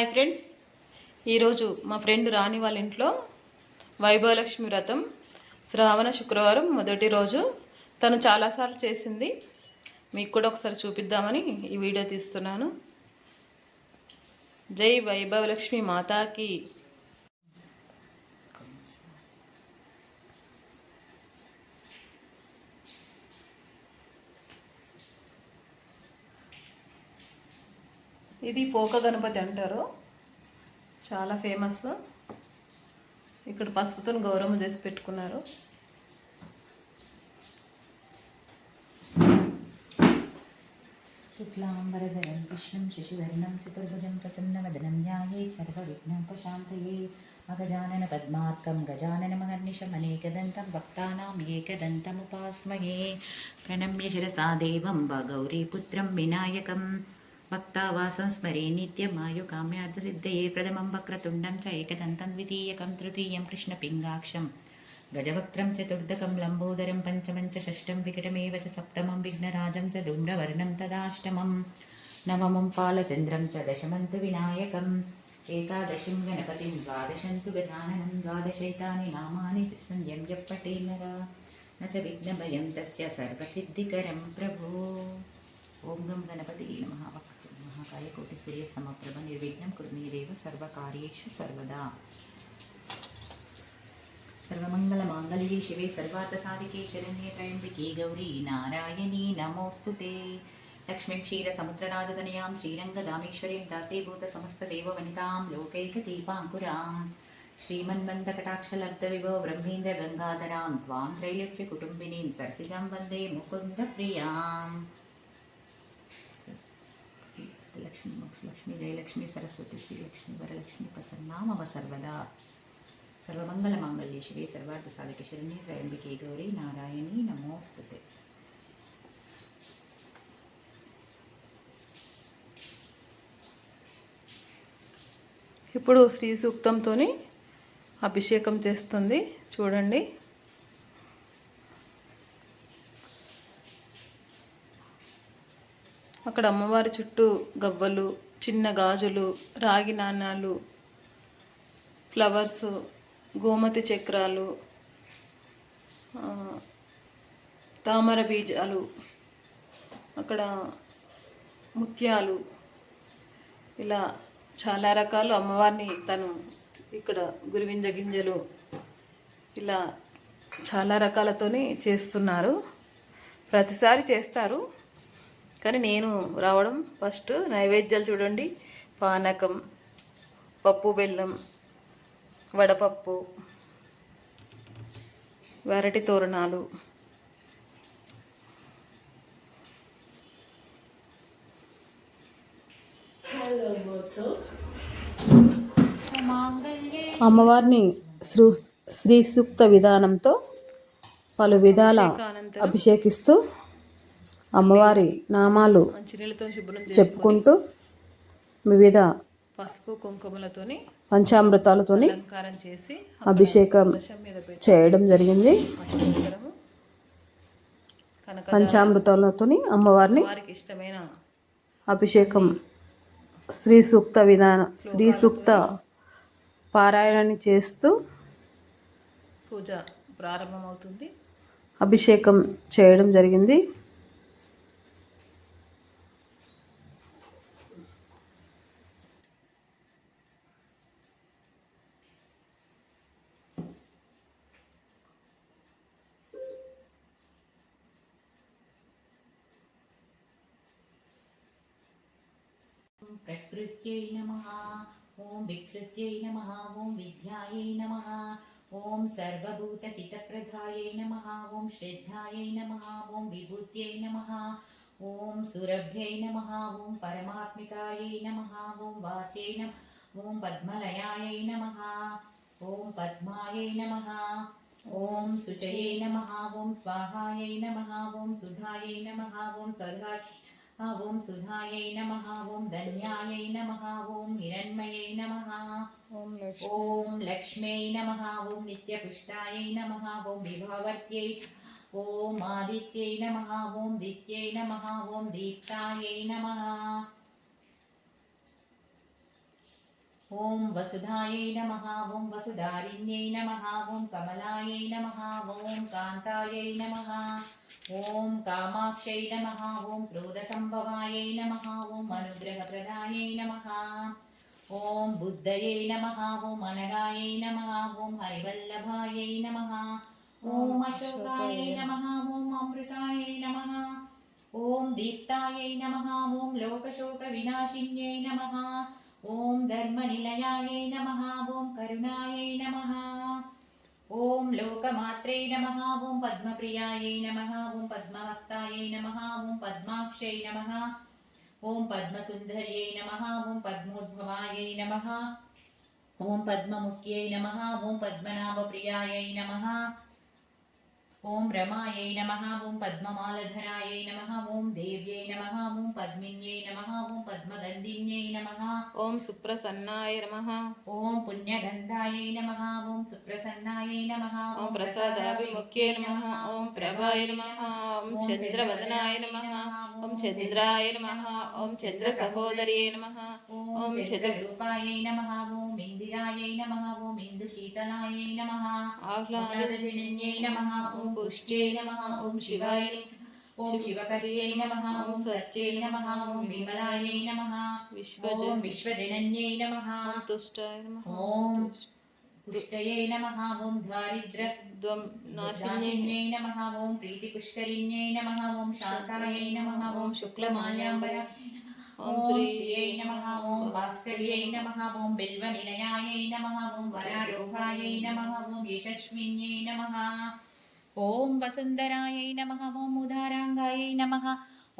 Hi friends ఈరోజు మా friend రాణి వాళ్ళ ఇంట్లో వైభవలక్ష్మి వ్రతం. శ్రావణ శుక్రవారం మొదటి రోజు. తను చాలాసార్లు చేసింది. మీకు కూడా ఒకసారి చూపిద్దామని ఈ వీడియో తీస్తున్నాను. జై వైభవలక్ష్మి మాతాకి. ఇది పోక గణపతి అంటారు. చాలా ఫేమస్ ఇక్కడ పసుపుతో గౌరవం చేసి పెట్టుకున్నారు. శుక్లాంబరధరం కృష్ణం శశిధరణం చతుర్భుజం ప్రసన్నవదనం న్యాయే సర్వవిఘ్నంపశాంతయే. అగజానన పద్మార్కం గజాననమహర్నిశం అనేకదంతం భక్తానాం ఏకదంతముపాస్మహే ప్రణమ్య శిరసా దేవం వ గౌరీపుత్రం వినాయకం. नित्यमायुकाम्यार्थसिद्धये प्रथमं वक्रतुण्डं च एकदन्तं द्वितीयकं तृतीयं कृष्णपिङ्गाक्षम् गजवक्त्रं चतुर्दकं लम्बोदरं पञ्चमं च षष्ठं विकटमेव च सप्तमं विघ्नराजं च धूम्रवर्णं तदाष्टमं नवमं पालचन्द्रं च दशमं तु विनायकम् एकादशीं गणपतिं द्वादशं तु गजाननं द्वादशैतानि नामानि त्रिसन्ध्यं यः पटे नर न च विघ्नभयं तस्य सर्वसिद्धिकरं प्रभो ॐ गं गणपति नमः वक्तुं महाकायकोटिसूर्यसमप्रभ निर्विघ्नं कुर्मीरेव सर्वकार्येषु सर्वदा सर्वमङ्गलमाङ्गल्ये शिवे सर्वार्थसाधिके शरण्ये त्र्यम्बिके गौरी नारायणी नमोऽस्तु ते लक्ष्मीं क्षीरसमुद्रराजतनयां श्रीरङ्गदामेश्वरीं दासीभूतसमस्तदेववनितां लोकैकदीपाङ्कुरां श्रीमन्मन्दकटाक्षलब्धविभो ब्रह्मेन्द्रगङ्गाधरां त्वां त्रैलोक्यकुटुम्बिनीं सरसिजां वन्दे मुकुन्दप्रियाम् హస్తలక్ష్మి మోక్షలక్ష్మి జయలక్ష్మి సరస్వతి శ్రీలక్ష్మి వరలక్ష్మి ప్రసన్నామవ సర్వదా. సర్వమంగళ మాంగళ్య శివే సర్వార్థ సాధక శరణి త్రయంబికే గౌరి నారాయణి నమోస్తే ఇప్పుడు శ్రీ సూక్తంతో అభిషేకం చేస్తుంది. చూడండి. అక్కడ అమ్మవారి చుట్టూ గవ్వలు చిన్న గాజులు రాగి నాణాలు ఫ్లవర్స్ గోమతి చక్రాలు తామర బీజాలు అక్కడ ముత్యాలు. ఇలా చాలా రకాలు అమ్మవారిని తను ఇక్కడ గురివింజ గింజలు ఇలా చాలా రకాలతోని చేస్తున్నారు. ప్రతిసారి చేస్తారు. కానీ నేను రావడం ఫస్ట్ నైవేద్యాలు చూడండి. పానకం పప్పు బెల్లం వడపప్పు వెరటి తోరణాలు. అమ్మవారిని శ్రీ సూక్త విధానంతో పలు విధాల అభిషేకిస్తూ అమ్మవారి నామాలు మంచినీళ్ళతో శుభ్రం చెప్పుకుంటూ వివిధ పసుపు కుంకుమలతోని పంచామృతాలతోని అలంకారం చేసి అభిషేకం చేయడం జరిగింది. పంచామృతాలతోని అమ్మవారిని వారికి ఇష్టమైన అభిషేకం శ్రీ సూక్త విధానం శ్రీ సూక్త పారాయణాన్ని చేస్తూ పూజ ప్రారంభమవుతుంది. అభిషేకం చేయడం జరిగింది. प्रकृत्यै नमः ॐ विकृत्यै नमः ॐ विद्यायै नमः ॐ सर्वभूतहितप्रदायै नमः ॐ श्रद्धायै नमः ॐ विभूत्यै नमः ॐ सुरभ्यै नमः ॐ परमात्मिकायै नमः ॐ वाच्यै नमः ॐ पद्मलयायै नमः ॐ पद्मायै नमः ॐ शुचये नमः ॐ स्वाहायै नमः ॐ सुधायै नमः ॐ सदायै ॐ सुधायै नमः ॐ धन्यायै नमः ॐ हिरण्मयै नमः ॐ लक्ष्म्यै नमः ॐ नित्यपुष्टायै नमः ॐ विभावर्त्यै ॐ आदित्यै नमः ॐ दित्यै नमः ॐ दीप्तायै नमः। ఓం వసుధాయై నమ ఓం వసుధారిణ్యై నమ ఓం కమలాయై నమ ఓం కాంతాయై నమ ఓం కామాక్షై నమ ఓం క్రోధసంభవాయై నమ ఓం అనుగ్రహప్రదాయై నమ ఓం బుద్ధయై నమ ఓం అనగాయై నమ ఓం హరివల్లభాయై నమ ఓం అశోకాయై నమ ఓం అమృతాయై నమ ఓం దీప్తాయై నమ ఓం లోకశోక వినాశిన్యై నమ ॐ धर्मनिलयायै नमः, ॐ करुणायै नमः, ॐ लोकमात्रे नमः, ॐ पद्मप्रियायै नमः, ॐ पद्महस्तायै नमः, ॐ पद्माक्षै नमः, ॐ पद्मसुन्दर्यै नमः, ॐ पद्मोद्भवायै नमः, ॐ पद्ममुख्यै नमः, ॐ पद्मनाभप्रियायै नमः ఓం రమాయై నమ ఓం పద్మమాలధరాయై నమ ఓం దేవ్యై నమ ఓం పద్మిన్యై నమ ఓం పద్మగంధిన్యై నమ ఓం సుప్రసన్నాయ నమ ఓం పుణ్యగంధాయై నమ ఓం సుప్రసన్నాయై నమ ఓం ప్రసాదాభిముఖ్యే నమ ఓం ప్రభాయ నమ ఓం చంద్రవదనాయ నమ ఓం చంద్రాయ నమ ఓం చంద్ర చంద్రసహోదర్యై నమ ఓం చంద్రరూపాయై నమ ఓం ఇందిరాయై నమ ఓం ఇందుశీతలాయై నమ ఆహ్లాదజనన్యై నమ ఓం पुष्ट्यै नमः ॐ शिवाय ॐ शिवकर्यै नमः ॐ सत्यै नमः ॐ विमलायै नमः ॐ विश्वजनन्यै नमः तुष्टाय नमः ॐ तुष्टयै नमः ॐ दारिद्र्यद्वं नाशिन्यै नमः ॐ प्रीतिपुष्करिण्यै नमः ॐ शान्तायै नमः ॐ शुक्लमाल्याम्बर ॐ श्रीयै नमः ॐ भास्कर्यै नमः ॐ बिल्वनिलयायै नमः ॐ वरारोहायै नमः ॐ यशस्विन्यै नमः ॐ वसुन्धरायै नमः ॐ उदाराङ्गायै नमः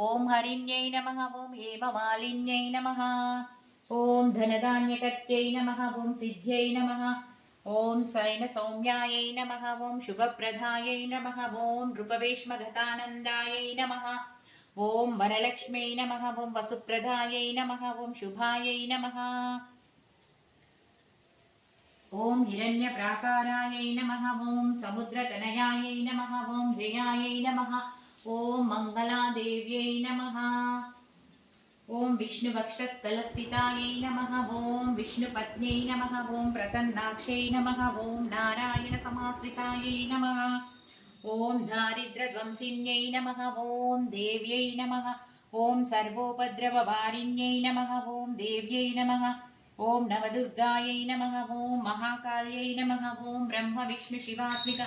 ॐ हरिण्यै नमः ॐ हेममालिन्यै नमः ॐ धनधान्यकर्त्यै नमः ॐ सिद्ध्यै नमः ॐ सैनसौम्यायै नमः ॐ शुभप्रदायै नमः ॐ नृपवेश्मगतानन्दायै नमः ॐ वरलक्ष्म्यै नमः ॐ वसुप्रदायै नमः ॐ शुभायै नमः ఓం హిరణ్య ప్రాకారాయై నమ ఓం సముద్రతనయాయై నమ ఓం జయాయై నమ ఓం మంగళాదేవ్యై నమ ఓం విష్ణువక్షస్థలస్థితాయై నమ ఓం విష్ణుపత్న్యై నమ ఓం ప్రసన్నాక్షై నమ ఓం నారాయణ సమాశ్రితాయై నమ ఓం దారిద్రధ్వంసిన్యై నమ ఓం దేవ్యై నమ ఓం సర్వోపద్రవవారిణ్యై నమ ఓం దేవ్యై నమ ఓం నవదుర్గాయై నమ ఓం మహాకాళ్యై నమ ఓం బ్రహ్మ విష్ణు శివాత్మిక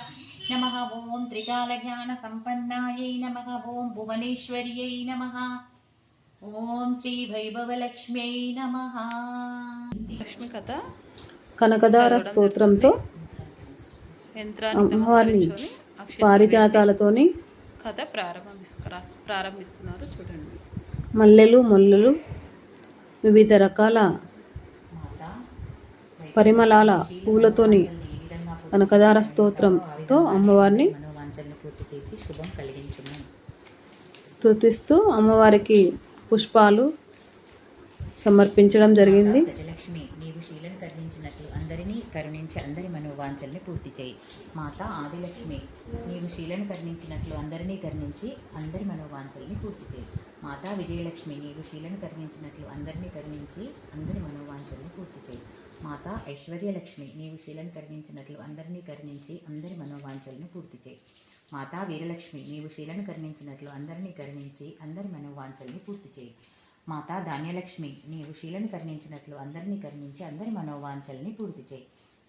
నమ ఓం త్రికాల జ్ఞాన సంపన్నాయై నమ ఓం భువనేశ్వర్యై నమ ఓం శ్రీ వైభవలక్ష్మ్యై నమ. లక్ష్మి కథ? కనకదార స్తోత్రంతో అమ్మవారిని పారిజాతాలతోని కథ ప్రారంభిస్తున్నారు. చూడండి. మల్లెలు మల్లెలు వివిధ రకాల పరిమళాల పూలతోని కనకదార స్తోత్రంతో అమ్మవారిని స్థుతిస్తూ పూర్తి చేసి శుభం అమ్మవారికి పుష్పాలు సమర్పించడం జరిగింది. గజలక్ష్మి నీవు శీలను కరుణించినట్లు అందరినీ కరుణించి అందరి మనోవాంఛల్ని పూర్తి చేయి. మాత ఆదిలక్ష్మి నీవు శీలను కరుణించినట్లు అందరినీ కరుణించి అందరి మనోవాంఛల్ని పూర్తి చేయి. మాతా విజయలక్ష్మి నీవు శీలను కరుణించినట్లు అందరినీ కరుణించి అందరి మనోవాంఛల్ని పూర్తి చేయి. మాతా ఐశ్వర్యలక్ష్మి నీవు శీలను కరుణించినట్లు అందరినీ కరుణించి అందరి మనోవాంఛలను పూర్తి చేయి. మాతా వీరలక్ష్మి నీవు శీలను కరుణించినట్లు అందరినీ కరుణించి అందరి మనోవాంఛల్ని పూర్తి చేయి. మాతా ధాన్యలక్ష్మి నీవు శీలను కరుణించినట్లు అందరినీ కరుణించి అందరి మనోవాంఛల్ని పూర్తి చేయి.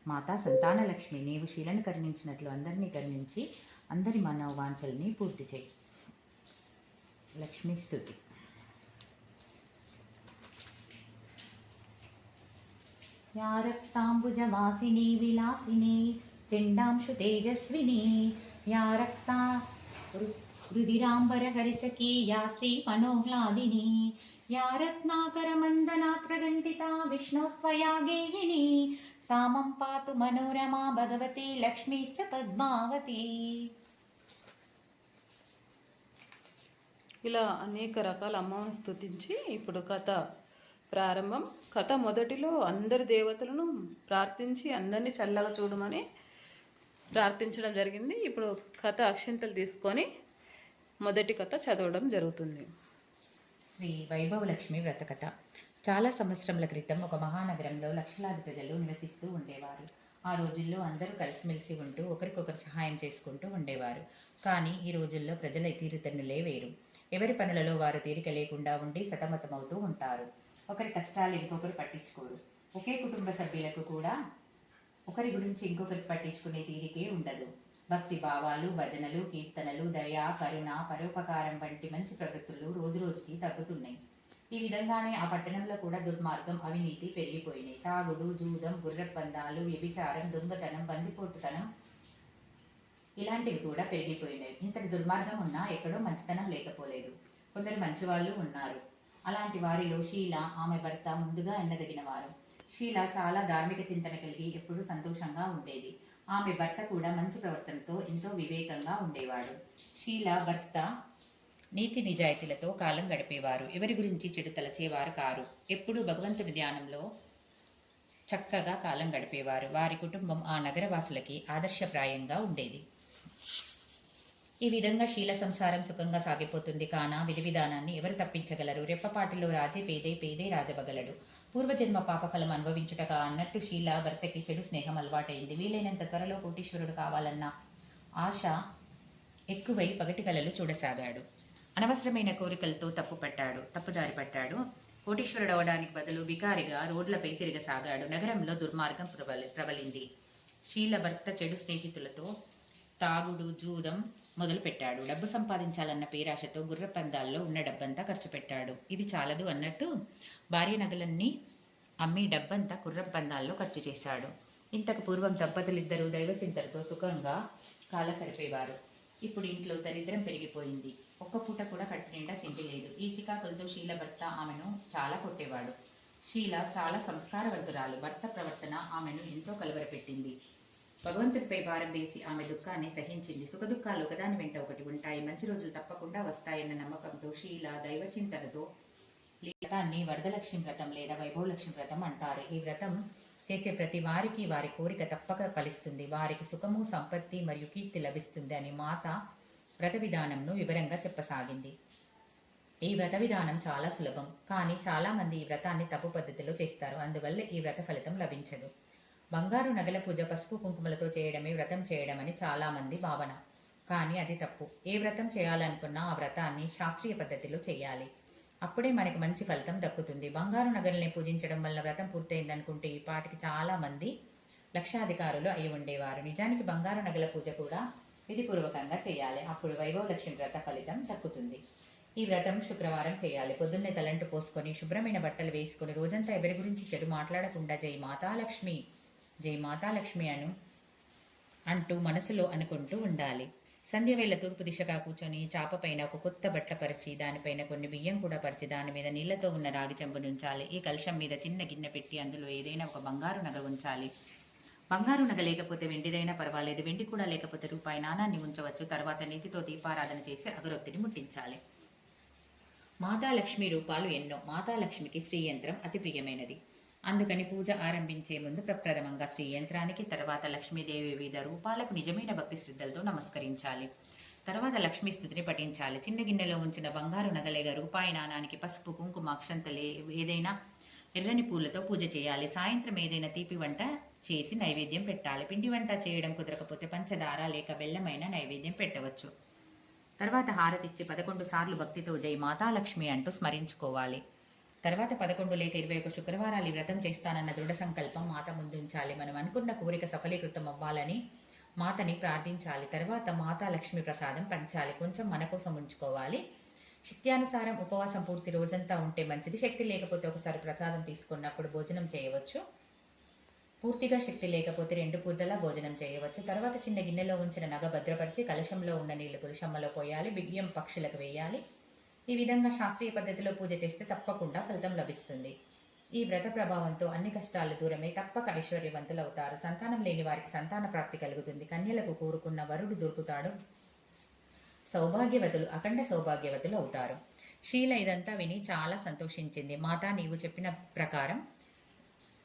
మాతా సంతానలక్ష్మి నీవు శీలను కరుణించినట్లు అందరినీ కరుణించి అందరి మనోవాంఛల్ని పూర్తి చేయి. లక్ష్మీ స్థుతి యారక్తాంబుజవాసిని విలాసిని చెండాంశు తేజస్విని యారక్త రుధిరాంబరహరిసఖీ యా శ్రీ మనోహ్లాదిని యా రత్నాకరమందనాత్రగంటితా విష్ణుస్వయా గేయిని సామం పాతు మనోరమా భగవతి లక్ష్మీశ్చ పద్మావతి ఇలా అనేక రకాల అమ్మవారిని స్థుతించి ఇప్పుడు కథ ప్రారంభం. కథ మొదటిలో అందరి దేవతలను ప్రార్థించి అందరినీ చల్లగా చూడమని ప్రార్థించడం జరిగింది. ఇప్పుడు కథ అక్షంతలు తీసుకొని మొదటి కథ చదవడం జరుగుతుంది. శ్రీ వైభవలక్ష్మి వ్రతకథ చాలా సంవత్సరముల క్రితం ఒక మహానగరంలో లక్షలాది ప్రజలు నివసిస్తూ ఉండేవారు. ఆ రోజుల్లో అందరూ కలిసిమెలిసి ఉంటూ ఒకరికొకరు సహాయం చేసుకుంటూ ఉండేవారు. కానీ ఈ రోజుల్లో ప్రజల తీరుతన్నులే వేరు. ఎవరి పనులలో వారు తీరిక లేకుండా ఉండి సతమతమవుతూ ఉంటారు. ఒకరి కష్టాలు ఇంకొకరు పట్టించుకోరు. ఒకే కుటుంబ సభ్యులకు కూడా ఒకరి గురించి ఇంకొకరికి పట్టించుకునే తీరికే ఉండదు. భక్తి భావాలు భజనలు కీర్తనలు దయ కరుణ పరోపకారం వంటి మంచి ప్రవృత్తులు రోజు రోజుకి తగ్గుతున్నాయి. ఈ విధంగానే ఆ పట్టణంలో కూడా దుర్మార్గం అవినీతి పెరిగిపోయినాయి. తాగుడు జూదం గుర్రపందాలు వ్యభిచారం దొంగతనం బందిపోటుతనం ఇలాంటివి కూడా పెరిగిపోయినాయి. ఇంతటి దుర్మార్గం ఉన్నా ఎక్కడో మంచితనం లేకపోలేదు. కొందరు మంచివాళ్ళు ఉన్నారు. అలాంటి వారిలో షీల ఆమె భర్త ముందుగా ఎన్నదగిన వారు. షీల చాలా ధార్మిక చింతన కలిగి ఎప్పుడూ సంతోషంగా ఉండేది. ఆమె భర్త కూడా మంచి ప్రవర్తనతో ఎంతో వివేకంగా ఉండేవాడు. షీల భర్త నీతి నిజాయితీలతో కాలం గడిపేవారు. ఎవరి గురించి చెడు తలచేవారు కారు. ఎప్పుడూ భగవంతుడి ధ్యానంలో చక్కగా కాలం గడిపేవారు. వారి కుటుంబం ఆ నగరవాసులకి ఆదర్శప్రాయంగా ఉండేది. ఈ విధంగా శీల సంసారం సుఖంగా సాగిపోతుంది. కాన విధి విధానాన్ని ఎవరు తప్పించగలరు? రెప్పపాటిలో రాజే పేదే పేదే రాజబగలడు. పూర్వజన్మ పాపఫలం అనుభవించుటగా అన్నట్టు శీల భర్తకి చెడు స్నేహం అలవాటైంది. వీలైనంత త్వరలో కోటీశ్వరుడు కావాలన్న ఆశ ఎక్కువై పగటి కలలు చూడసాగాడు. అనవసరమైన కోరికలతో తప్పు పట్టాడు తప్పుదారి పట్టాడు. కోటీశ్వరుడు అవడానికి బదులు వికారిగా రోడ్లపై తిరగసాగాడు. నగరంలో దుర్మార్గం ప్రబలి ప్రబలింది. శీల భర్త చెడు స్నేహితులతో తాగుడు జూదం మొదలుపెట్టాడు. డబ్బు సంపాదించాలన్న పేరాశతో గుర్ర పందాల్లో ఉన్న డబ్బంతా ఖర్చు పెట్టాడు ఇది చాలదు అన్నట్టు భార్య నగలన్నీ అమ్మి డబ్బంతా గుర్రం పందాల్లో ఖర్చు చేశాడు. ఇంతకు పూర్వం దంపతులిద్దరూ దైవచింతలతో సుఖంగా కాల గడిపేవారు ఇప్పుడు ఇంట్లో దరిద్రం పెరిగిపోయింది. ఒక్క పూట కూడా కట్టు నిండా తిండి లేదు. ఈ చికాకులతో శీల భర్త ఆమెను చాలా కొట్టేవాడు. షీల చాలా సంస్కారవంతురాలు. భర్త ప్రవర్తన ఆమెను ఎంతో కలవరపెట్టింది. భగవంతుడిపై భారం వేసి ఆమె దుఃఖాన్ని సహించింది. సుఖదుఖాలు ఒకదాని వెంట ఒకటి ఉంటాయి. మంచి రోజులు తప్పకుండా వస్తాయన్న నమ్మకంతో షీల దైవచింతనతో ఈ వ్రతాన్ని వరదలక్ష్మి వ్రతం లేదా వైభవలక్ష్మి వ్రతం అంటారు. ఈ వ్రతం చేసే ప్రతి వారికి వారి కోరిక తప్పక ఫలిస్తుంది. వారికి సుఖము సంపత్తి మరియు కీర్తి లభిస్తుంది అని మాత వ్రత విధానంను వివరంగా చెప్పసాగింది. ఈ వ్రత విధానం చాలా సులభం. కానీ చాలామంది ఈ వ్రతాన్ని తప్పు పద్ధతిలో చేస్తారు. అందువల్ల ఈ వ్రత ఫలితం లభించదు. బంగారు నగల పూజ పసుపు కుంకుమలతో చేయడమే వ్రతం చేయడమని చాలామంది భావన. కానీ అది తప్పు. ఏ వ్రతం చేయాలనుకున్నా ఆ వ్రతాన్ని శాస్త్రీయ పద్ధతిలో చేయాలి. అప్పుడే మనకి మంచి ఫలితం దక్కుతుంది. బంగారు నగల్ని పూజించడం వల్ల వ్రతం పూర్తయిందనుకుంటే ఈ పాటికి చాలామంది లక్షాధికారులు అయి ఉండేవారు. నిజానికి బంగారు నగల పూజ కూడా విధిపూర్వకంగా చేయాలి. అప్పుడు వైభవలక్ష్మి వ్రత ఫలితం దక్కుతుంది. ఈ వ్రతం శుక్రవారం చేయాలి. పొద్దున్నే తలంటు పోసుకొని శుభ్రమైన బట్టలు వేసుకొని రోజంతా ఎవరి గురించి చెడు మాట్లాడకుండా జై మాతాలక్ష్మి జై మాతాలక్ష్మి అను అంటూ మనసులో అనుకుంటూ ఉండాలి. సంధ్యవేళ తూర్పు దిశగా కూర్చొని చాప పైన ఒక కొత్త బట్ట పరిచి దానిపైన కొన్ని బియ్యం కూడా పరిచి దాని మీద నీళ్ళతో ఉన్న రాగి చెంబును ఉంచాలి ఈ కలశం మీద చిన్న గిన్నె పెట్టి అందులో ఏదైనా ఒక బంగారు నగ ఉంచాలి. బంగారు నగ లేకపోతే వెండిదైనా పర్వాలేదు. వెండి కూడా లేకపోతే రూపాయి నాణాన్ని ఉంచవచ్చు. తర్వాత నీతితో దీపారాధన చేసి అగరొత్తిని ముట్టించాలి. మాతాలక్ష్మి రూపాలు ఎన్నో. మాతాలక్ష్మికి శ్రీయంత్రం అతి ప్రియమైనది. అందుకని పూజ ఆరంభించే ముందు ప్రప్రథమంగా శ్రీ యంత్రానికి తర్వాత లక్ష్మీదేవి వివిధ రూపాలకు నిజమైన భక్తి శ్రద్ధలతో నమస్కరించాలి. తర్వాత లక్ష్మీ స్థుతిని పఠించాలి. చిన్న గిన్నెలో ఉంచిన బంగారు నగలేగ రూపాయి నాణానికి పసుపు కుంకుమ అక్షంతలే ఏదైనా ఎర్రని పూలతో పూజ చేయాలి. సాయంత్రం ఏదైనా తీపి వంట చేసి నైవేద్యం పెట్టాలి. పిండి వంట చేయడం కుదరకపోతే పంచదార లేక బెల్లమైన నైవేద్యం పెట్టవచ్చు. తర్వాత హారతిచ్చి పదకొండు సార్లు భక్తితో జై మాతాలక్ష్మి అంటూ స్మరించుకోవాలి. తర్వాత పదకొండు లేక ఇరవై ఒక శుక్రవారాలు ఈ వ్రతం చేస్తానన్న దృఢ సంకల్పం మాత ముందుంచాలి. మనం అనుకున్న కోరిక సఫలీకృతం అవ్వాలని మాతని ప్రార్థించాలి. తర్వాత మాతా లక్ష్మి ప్రసాదం పంచాలి. కొంచెం మన కోసం ఉంచుకోవాలి. శక్త్యానుసారం ఉపవాసం పూర్తి రోజంతా ఉంటే మంచిది. శక్తి లేకపోతే ఒకసారి ప్రసాదం తీసుకున్నప్పుడు భోజనం చేయవచ్చు. పూర్తిగా శక్తి లేకపోతే రెండు పూటలా భోజనం చేయవచ్చు. తర్వాత చిన్న గిన్నెలో ఉంచిన నగ భద్రపరిచి కలశంలో ఉన్న నీళ్ళు పురుషమ్మలో పోయాలి. బియ్యం పక్షులకు వేయాలి. ఈ విధంగా శాస్త్రీయ పద్ధతిలో పూజ చేస్తే తప్పకుండా ఫలితం లభిస్తుంది. ఈ వ్రత ప్రభావంతో అన్ని కష్టాలు దూరమే తప్పక ఐశ్వర్యవంతులు అవుతారు సంతానం లేని వారికి సంతాన ప్రాప్తి కలుగుతుంది. కన్యలకు కోరుకున్న వరుడు దొరుకుతాడు. సౌభాగ్యవతులు అఖండ సౌభాగ్యవతులు అవుతారు. షీల ఇదంతా విని చాలా సంతోషించింది. మాత నీవు చెప్పిన ప్రకారం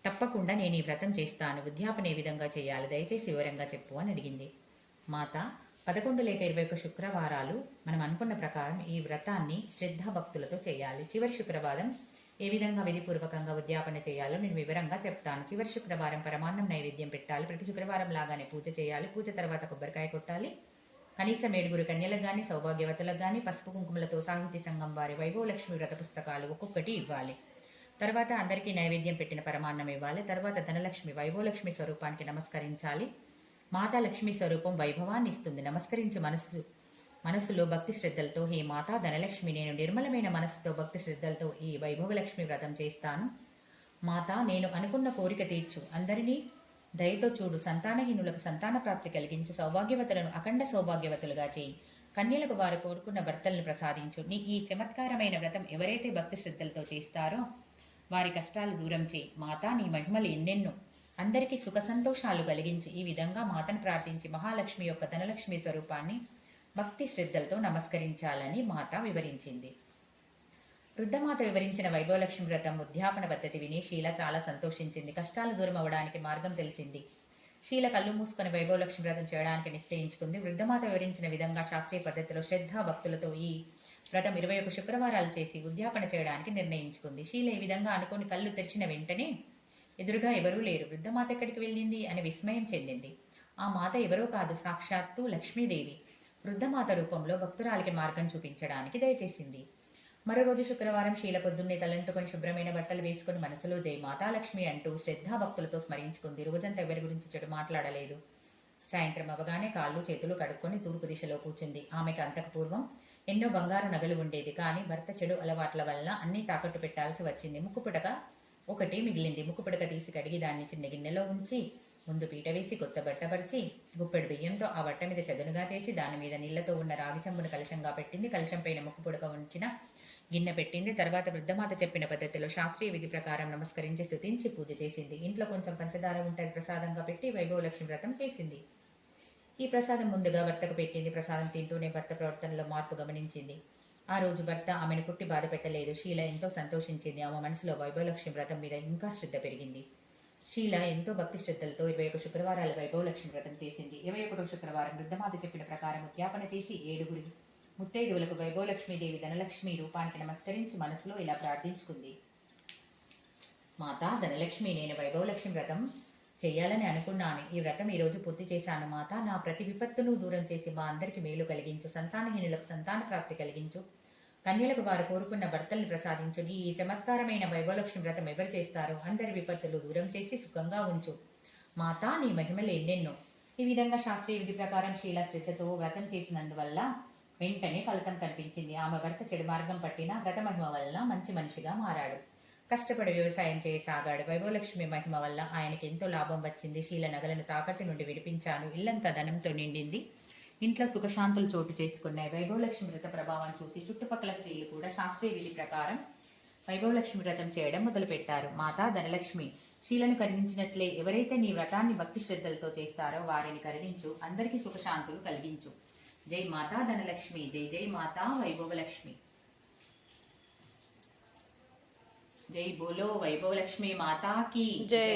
తప్పకుండా నేను ఈ వ్రతం చేస్తాను. ఉద్యాపన ఏ విధంగా చేయాలి? దయచేసి వివరంగా చెప్పు అని అడిగింది. మాత పదకొండు లేక ఇరవై ఒక శుక్రవారాలు మనం అనుకున్న ప్రకారం ఈ వ్రతాన్ని శ్రద్ధాభక్తులతో చేయాలి. చివరి శుక్రవారం ఏ విధంగా విధిపూర్వకంగా ఉద్యాపన చేయాలో నేను వివరంగా చెప్తాను. చివరి శుక్రవారం పరమాన్నం నైవేద్యం పెట్టాలి. ప్రతి శుక్రవారం లాగానే పూజ చేయాలి. పూజ తర్వాత కొబ్బరికాయ కొట్టాలి. కనీసం ఏడుగురు కన్యలకు కానీ సౌభాగ్యవతులకు కానీ పసుపు కుంకుమలతో సాహిత్య సంఘం వారి వైభవలక్ష్మి వ్రత పుస్తకాలు ఒక్కొక్కటి ఇవ్వాలి. తర్వాత అందరికీ నైవేద్యం పెట్టిన పరమాన్నం ఇవ్వాలి. తర్వాత ధనలక్ష్మి వైభవలక్ష్మి స్వరూపానికి నమస్కరించాలి. మాతా లక్ష్మీ స్వరూపం వైభవాన్ని ఇస్తుంది నమస్కరించి మనసు మనసులో భక్తి శ్రద్ధలతో హే మాతా ధనలక్ష్మి నేను నిర్మలమైన మనసుతో భక్తి శ్రద్ధలతో ఈ వైభవలక్ష్మి వ్రతం చేస్తాను. మాత నేను అనుకున్న కోరిక తీర్చు. అందరినీ దయతో చూడు. సంతానహీనులకు సంతాన ప్రాప్తి కలిగించు. సౌభాగ్యవతులను అఖండ సౌభాగ్యవతులుగా చేయి. కన్యలకు వారు కోరుకున్న భర్తలను ప్రసాదించు. నీ ఈ చమత్కారమైన వ్రతం ఎవరైతే భక్తి శ్రద్ధలతో చేస్తారో వారి కష్టాలు దూరం చేయి. మాత నీ మహిమలు ఎన్నెన్నో అందరికీ సుఖ సంతోషాలు కలిగించి ఈ విధంగా మాతను ప్రార్థించి మహాలక్ష్మి యొక్క ధనలక్ష్మి స్వరూపాన్ని భక్తి శ్రద్ధలతో నమస్కరించాలని మాత వివరించింది. వృద్ధమాత వివరించిన వైభవలక్ష్మి వ్రతం ఉద్యాపన పద్ధతి విని శీల చాలా సంతోషించింది. కష్టాలు దూరం అవడానికి మార్గం తెలిసింది. శీల కళ్ళు మూసుకొని వైభవలక్ష్మి వ్రతం చేయడానికి నిశ్చయించుకుంది. వృద్ధమాత వివరించిన విధంగా శాస్త్రీయ పద్ధతిలో శ్రద్ధ భక్తులతో ఈ వ్రతం ఇరవై ఒక శుక్రవారాలు చేసి ఉద్యాపన చేయడానికి నిర్ణయించుకుంది. శీల ఈ విధంగా అనుకొని కళ్ళు తెరిచిన వెంటనే ఎదురుగా ఎవరూ లేరు. వృద్ధమాత ఎక్కడికి వెళ్ళింది? అని విస్మయం చెందింది. ఆ మాత ఎవరో కాదు సాక్షాత్తు లక్ష్మీదేవి. వృద్ధమాత రూపంలో భక్తురాలికి మార్గం చూపించడానికి దయచేసింది. మరో రోజు శుక్రవారం శీల పొద్దున్నే తలంటుకొని శుభ్రమైన బట్టలు వేసుకుని మనసులో జై మాతాలక్ష్మి అంటూ శ్రద్ధాభక్తులతో స్మరించుకుంది. రోజంతా ఎవరి గురించి చెడు మాట్లాడలేదు. సాయంత్రం అవగానే కాళ్ళు చేతులు కడుక్కొని తూర్పు దిశలో కూర్చుంది ఆమెకు అంతకు పూర్వం ఎన్నో బంగారు నగలు ఉండేది. కానీ భర్త చెడు అలవాట్ల వల్ల అన్నీ తాకట్టు పెట్టాల్సి వచ్చింది. ముక్కుపుటక ఒకటి మిగిలింది. ముక్కుపుడక తీసి కడిగి దాన్ని చిన్న గిన్నెలో ఉంచి ముందు పీట వేసి కొత్త బట్ట పరిచి గుప్పెడు బియ్యంతో ఆ బట్ట మీద చదునుగా చేసి దాని మీద నీళ్ళతో ఉన్న రాగి చెంబును కలశంగా పెట్టింది. కలశం పైన ముక్కుపుడక ఉంచిన గిన్నె పెట్టింది. తర్వాత వృద్ధమాత చెప్పిన పద్ధతిలో శాస్త్రీయ విధి ప్రకారం నమస్కరించి స్థుతించి పూజ చేసింది. ఇంట్లో కొంచెం పంచదార ఉంటాయి ప్రసాదంగా పెట్టి వైభవలక్ష్మి వ్రతం చేసింది. ఈ ప్రసాదం ముందుగా భర్తకు పెట్టింది. ప్రసాదం తింటూనే భర్త ప్రవర్తనలో మార్పు గమనించింది. ఆ రోజు భర్త ఆమెను పుట్టి బాధ పెట్టలేదు. షీల ఎంతో సంతోషించింది. ఆమె మనసులో వైభవలక్ష్మి వ్రతం మీద ఇంకా శ్రద్ధ పెరిగింది. షీల ఎంతో భక్తి శ్రద్ధలతో ఇరవై ఒక శుక్రవారాలు వైభవలక్ష్మి వ్రతం చేసింది. ఇరవై ఒకటో శుక్రవారం వృద్ధమాత చెప్పిన ప్రకారం ఉద్యాపన చేసి ఏడుగురి ముత్తైదువులకు వైభవలక్ష్మీదేవి ధనలక్ష్మి రూపానికి నమస్కరించి మనసులో ఇలా ప్రార్థించుకుంది. మాతా ధనలక్ష్మి నేను వైభవలక్ష్మి వ్రతం చేయాలని అనుకున్నాను. ఈ వ్రతం ఈ రోజు పూర్తి చేశాను. మాత నా ప్రతి విపత్తును దూరం చేసి మా అందరికి మేలు కలిగించు. సంతానహీనులకు సంతాన ప్రాప్తి కలిగించు. కన్యలకు వారు కోరుకున్న భర్తల్ని ప్రసాదించు ఈ చమత్కారమైన వైభవలక్ష్మి వ్రతం ఎవరు చేస్తారో అందరి విపత్తులు దూరం చేసి సుఖంగా ఉంచు. మాతా నీ మహిమలు ఎన్నెన్నో. ఈ విధంగా శాస్త్రీయ విధి ప్రకారం శీల శ్రద్ధతో వ్రతం చేసినందువల్ల వెంటనే ఫలితం కనిపించింది. ఆమె భర్త చెడు మార్గం పట్టిన వ్రత మహిమ వల్ల మంచి మనిషిగా మారాడు. కష్టపడి వ్యవసాయం చేయసాగాడు. వైభవలక్ష్మి మహిమ వల్ల ఆయనకి ఎంతో లాభం వచ్చింది. శీల నగలను తాకట్టు నుండి విడిపించాను. ఇల్లంతా ధనంతో నిండింది. ఇంట్లో సుఖశాంతులు చోటు చేసుకున్నాయి. వైభవలక్ష్మి వ్రత ప్రభావం చూసి చుట్టుపక్కల స్త్రీలు కూడా శాస్త్రీయ విధి ప్రకారం వైభవలక్ష్మి వ్రతం చేయడం మొదలుపెట్టారు. మాతా ధనలక్ష్మి. శీలను కరుణించినట్లే ఎవరైతే నీ వ్రతాన్ని భక్తి శ్రద్ధలతో చేస్తారో వారిని కరుణించు అందరికీ సుఖశాంతులు కలిగించు. జై మాతా ధనలక్ష్మి. జై జై మాతా వైభవలక్ష్మి. జై బోలో వైభవలక్ష్మి మాతా की జై.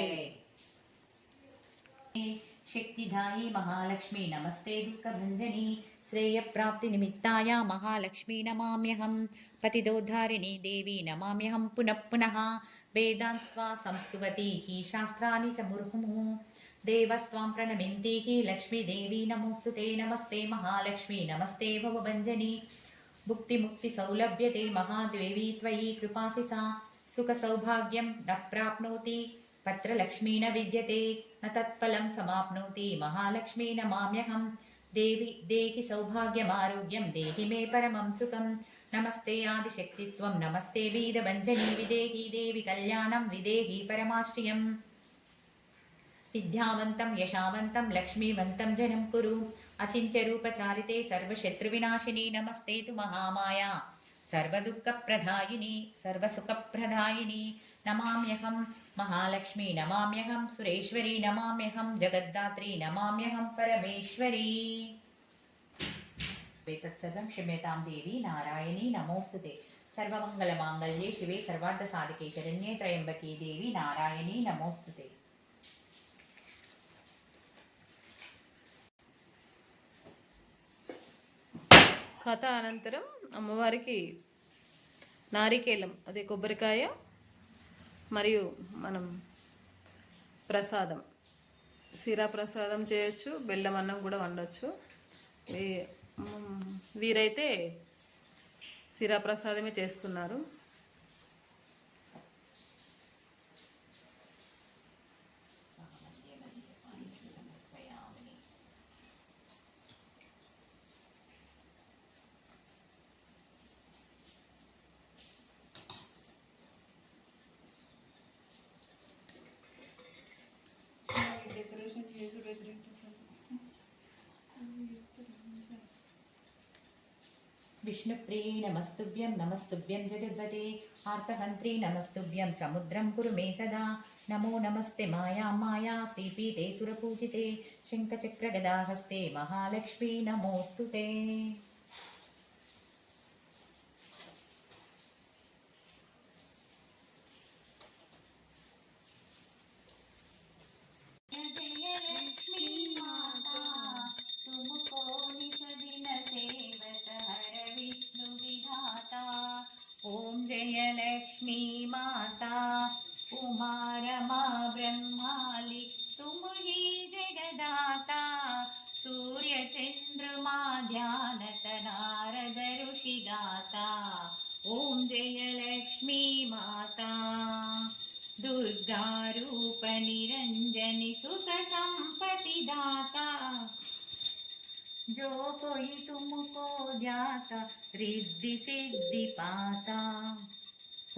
శక్తిదాయి మహాలక్ష్మి నమస్తే దుఃఖభంజని శ్రేయ నిమిత్తాయ మహాలక్ష్మి నమామ్యహం పతిదోద్ధారిణి దేవి నమామ్యహం పునః పునః వేదాన్స్వా సంస్తువతి హి శాస్త్రాన్ని చ ముర్హుము దేవస్వాం ప్రణమింతి హి లక్ష్మీదేవి నమోస్తు తే నమస్తే మహాలక్ష్మి నమస్తే భవభంజని భుక్తి ముక్తి సౌలభ్యతే మహాదేవి త్వయి కృపాసి సా సుఖ సౌభాగ్యం న ప్రాప్నోతి పత్రలక్ష్మీ న విద్యతే న తత్ఫలం సమాప్నోతి మహాలక్ష్మీ నమామ్యహం దేవి దేహి సౌభాగ్యమారోగ్యం దేహి మే పరమం సుఖం నమస్తే ఆదిశక్తిత్వం నమస్తే వీరభంజని విదేహి దేవి కళ్యాణం విదేహి పరమాశ్రియం విద్యావంతం యశావంతం లక్ష్మీవంతం జనం కురు అచింత్య రూపచారితే సర్వశత్రువినాశిని నమస్తే తు మహామాయా సర్వదుఃఖప్రదాయిని సర్వసుఖప్రదాయిని నమామ్యహం మహాలక్ష్మి నమామ్యహం సురేశ్వరి నమామ్యహం జగద్దాత్రి నమామ్యహం పరమేశ్వరి. ఏతత్సర్వం క్షమ్యతాం దేవి నారాయణి నమోస్తుతే. సర్వమంగళమాంగళ్యే శివే సర్వార్థసాధికే శరణ్యే త్రయంబకీ దేవి నారాయణి నమోస్తుతే. కథ అనంతరం అమ్మవారికి నారికేలం అదే కొబ్బరికాయ మరియు మనం ప్రసాదం. సిరా ప్రసాదం చేయొచ్చు బెల్లం అన్నం కూడా వండొచ్చు. వీరైతే సిరా ప్రసాదమే చేస్తున్నారు. నమస్తుభ్యం నమస్తుభ్యం జగద్వతే. ఆర్తహంత్రీ నమస్తుభ్యం సముద్రం కురు మే సదా. నమో నమస్తే మాయా మాయా శ్రీపీఠే సురపూజితే. శంఖచక్రగదాహస్తే మహాలక్ష్మీ నమోస్తుతే. निरञ्जनि सुख सम्पति दाता। जो कोई तुमको जाता रिद्धि सिद्धि पाता।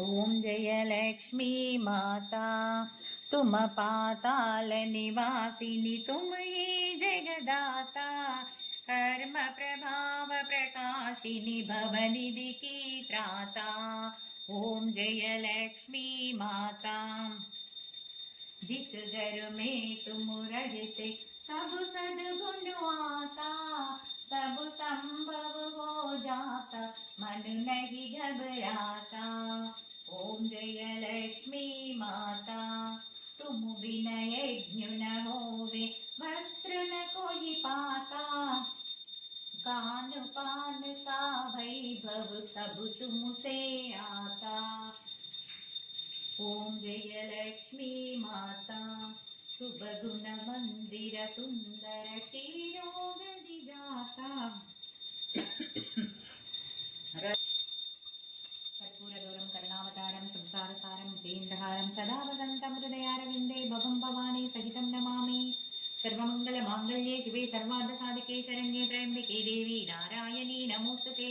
ओम जय लक्ष्मी माता। तुम पाताल निवासिनि, तुम ही जगदाता। कर्म प्रभाव प्रकाशिनी, भवनिधि की त्राता। ओम जय लक्ष्मी माता। जिस घर में तुम रहते, सब सदगुण आता सब संभव हो जाता, मन नहीं घबराता। ओम जय लक्ष्मी माता, तुम बिन यज्ञ न होवे, वस्त्र न कोई पाता। कान पान का वैभव सब तुमसे आता। జయలక్ష్మీ మాత శుభగుణ మందిర సుందర టీరోగది జాత కర్పూరగౌరం కరుణావతారం సంసారసారం జయేంద్రహారం సదా వసంతం హృదయారవిందే భవం భవానీ సహితం నమామి. సర్వమంగళ మాంగళ్యే శివే సర్వార్థ సాధికే శరణ్యే త్రయంబికే దేవి నారాయణీ నమోస్తుతే.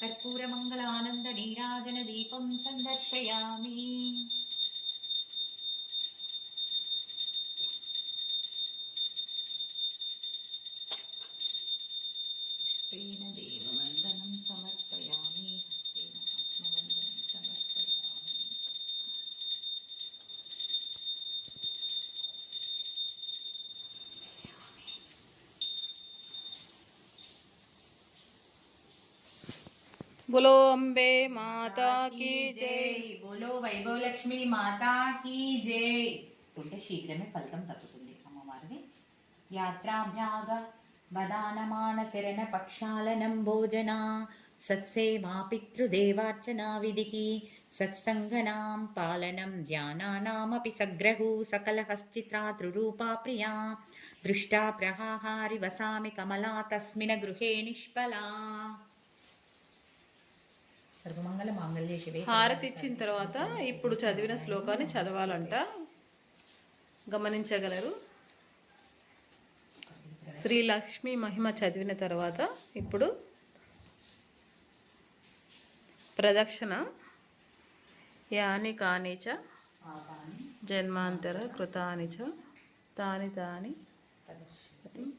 కర్పూరమంగళ ఆనంద నీరాజన దీపం సందర్శయామి. బులో అంబే మాతా కీ జై బోలో వైభవ లక్ష్మి మాతా కీ జై ఉంటే శీఘ్రమే ఫలితం తగ్గుతుంది అమ్మవారిది యాత్రాభ్యాగ వదానమాన చరణ పక్షాలనం భోజన సత్సేవా పితృదేవార్చనా విధికి సత్సంగనాం పాలనం ధ్యానానామపి సగ్రహు సకలహశ్చిత్రాతృరూపా ప్రియా దృష్టా ప్రహాహారి వసామి కమలా తస్మిన గృహే నిష్ఫలా సర్వమంగళ మాంగళ్య శివే హారతి ఇచ్చిన తర్వాత ఇప్పుడు చదివిన శ్లోకాన్ని చదవాలంట. గమనించగలరు. శ్రీ లక్ష్మి మహిమ చదివిన తర్వాత ఇప్పుడు ప్రదక్షిణ. యాని కాని చ జన్మాంతర కృతాని చ తాని తాని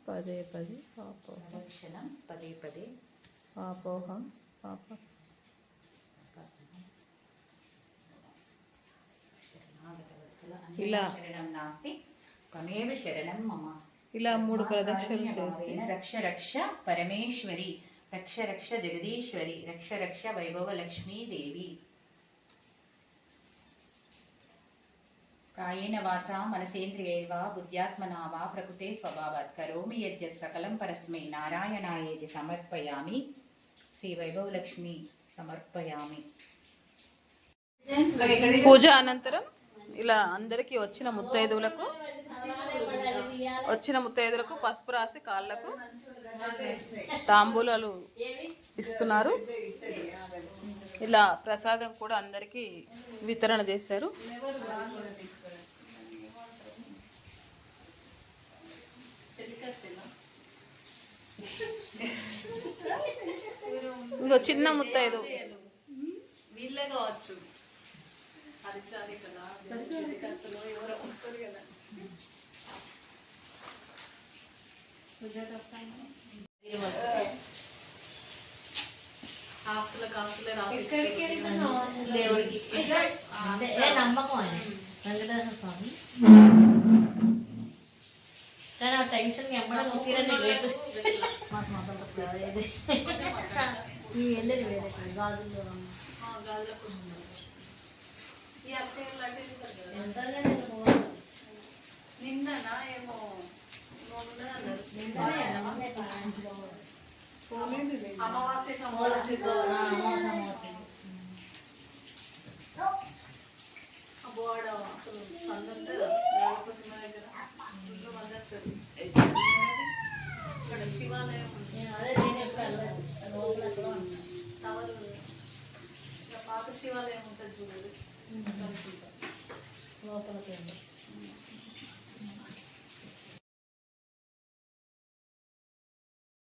పదే పదే పాపో ప్రదక్షిణం పదే పదే పాపోహం పాప ఇలా. శరణం నాస్తి. త్వమేవ శరణం మమ. ఇలా మూడు ప్రదక్షిణలు చేసి రక్ష రక్ష పరమేశ్వరి. రక్ష రక్ష జగదీశ్వరి. రక్ష రక్ష వైభవ లక్ష్మీ దేవి. కాయేన వాచా మనసేంద్రియైర్వా బుద్ధ్యాత్మనా వా ప్రకృతే స్వభావాత్. కరోమి యద్యత్ సకలం పరస్మై నారాయణాయేతి సమర్పయామి. శ్రీ వైభవ లక్ష్మి సమర్పయామి. పూజ అనంతరం ఇలా అందరికీ వచ్చిన ముత్తైదువులకు వచ్చిన ముత్తైదులకు పసుపు రాసి కాళ్ళకు తాంబూలాలు ఇస్తున్నారు. ఇలా ప్రసాదం కూడా అందరికీ వితరణ చేశారు. ఇంకో చిన్న ముత్తైదు. వీళ్ళే కావచ్చు. దేవుడికి అదే నమ్మకం అని వెంకటేశ్వర స్వామి కానీ ఆ టెన్షన్ ఎమ్మడం లేదు మాకు మొదలు ఈ వెళ్ళేది వేరే గాజులు ఈ అత్తయ్య లాంటి ఎంత నేను పోను. నిన్ననా ఏమో. అమావాస్య. బోడ అసలు ఇక్కడ శివాలయం పాత శివాలయం ఉంటుంది చూడండి లోపలికి వెళ్ళి.